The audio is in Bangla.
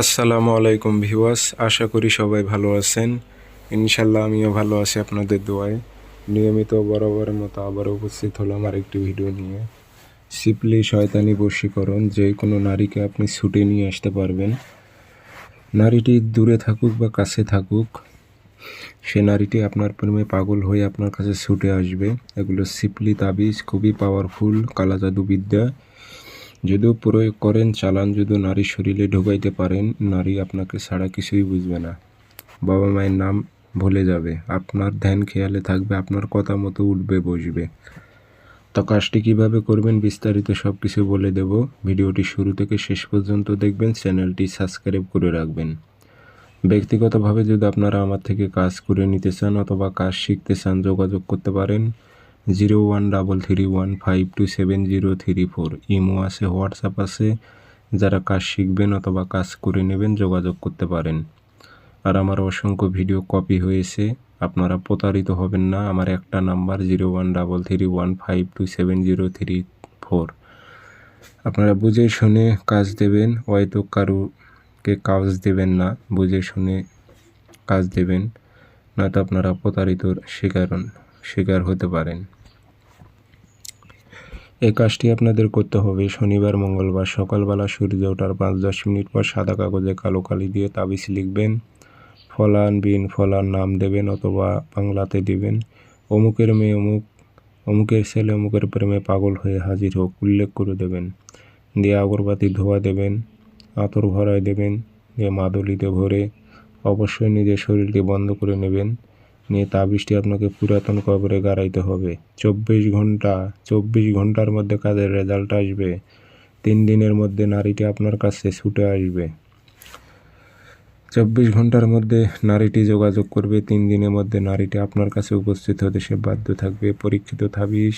আসসালামু আলাইকুম ভিউয়ার্স, আশা করি সবাই ভালো আছেন। ইনশাল্লাহ আমিও ভালো আছি আপনাদের দোয়ায়। নিয়মিত বরাবরের মতো আবার উপস্থিত হলাম আরেকটি ভিডিও নিয়ে। সিপলি শয়তানি বশীকরণ, যে কোনো নারীকে আপনি ছুটে নিয়ে আসতে পারবেন। নারীটি দূরে থাকুক বা কাছে থাকুক, সে নারীটি আপনার প্রেমে পাগল হয়ে আপনার কাছে ছুটে আসবে। এগুলো সিপলি তাবিজ, খুবই পাওয়ারফুল কালা জাদু বিদ্যা যদিও প্রয়োগ করেন, চালান যদি নারীর শরীরে ঢোকাইতে পারেন, নারী আপনাকে ছাড়া কিছুই বুঝবে না। বাবা মায়ের নাম ভুলে যাবে, আপনার ধ্যান খেয়ালে থাকবে, আপনার কথা মতো উঠবে, বসবে। তো কাজটি কীভাবে করবেন বিস্তারিত সব কিছু বলে দেব। ভিডিওটি শুরু থেকে শেষ পর্যন্ত দেখবেন, চ্যানেলটি সাবস্ক্রাইব করে রাখবেন। ব্যক্তিগতভাবে যদি আপনারা আমার থেকে কাজ করে নিতে চান অথবা কাজ শিখতে চান, যোগাযোগ করতে পারেন। Zero one double three one five two seven zero three four. Imo আছে, হোয়াটসঅ্যাপ আছে। যারা কাজ শিখবেন অথবা কাজ করে নেবেন, যোগাযোগ করতে পারেন। আর আমার অসংখ্য ভিডিও কপি হয়েছে। আপনারা প্রতারিত হবেন না। আমার একটা number zero one double three one five two seven zero three four. আপনারা বুঝে শুনে কাজ দেবেন। হয়তো কারুকে কাজ দেবেন না। বুঝে শুনে কাজ দেবেন। নয়তো আপনারা প্রতারিতর শিকার শিকার হতে পারেন। এই কাজটি আপনাদের করতে হবে। শনিবার, মঙ্গলবার সকালবেলা সূর্য ওঠার পাঁচ দশ মিনিট পর সাদা কাগজে কালো কালি দিয়ে তাবিজ লিখবেন। ফলান বিন ফলান নাম দেবেন অথবা বাংলাতে দিবেন। অমুকের মেয়ে অমুক, অমুকের ছেলে অমুকের প্রেমে পাগল হয়ে হাজির হোক উল্লেখ করে দেবেন। দিয়ে আগরবাতি ধোয়া দেবেন, আতর ভরায় দেবেন, দিয়ে মাদলিতে ভরে অবশ্যই নিজের শরীরকে বন্ধ করে নেবেন। নিয়ে তাবিজটি আপনাকে পুরাতন কবরে গাড়াইতে হবে। চব্বিশ ঘণ্টা, চব্বিশ ঘণ্টার মধ্যে কাজের রেজাল্ট আসবে। তিন দিনের মধ্যে নারীটি আপনার কাছে ছুটে আসবে। চব্বিশ ঘণ্টার মধ্যে নারীটি যোগাযোগ করবে। তিন দিনের মধ্যে নারীটি আপনার কাছে উপস্থিত হতে সে বাধ্য থাকবে। পরীক্ষিত তাবিজ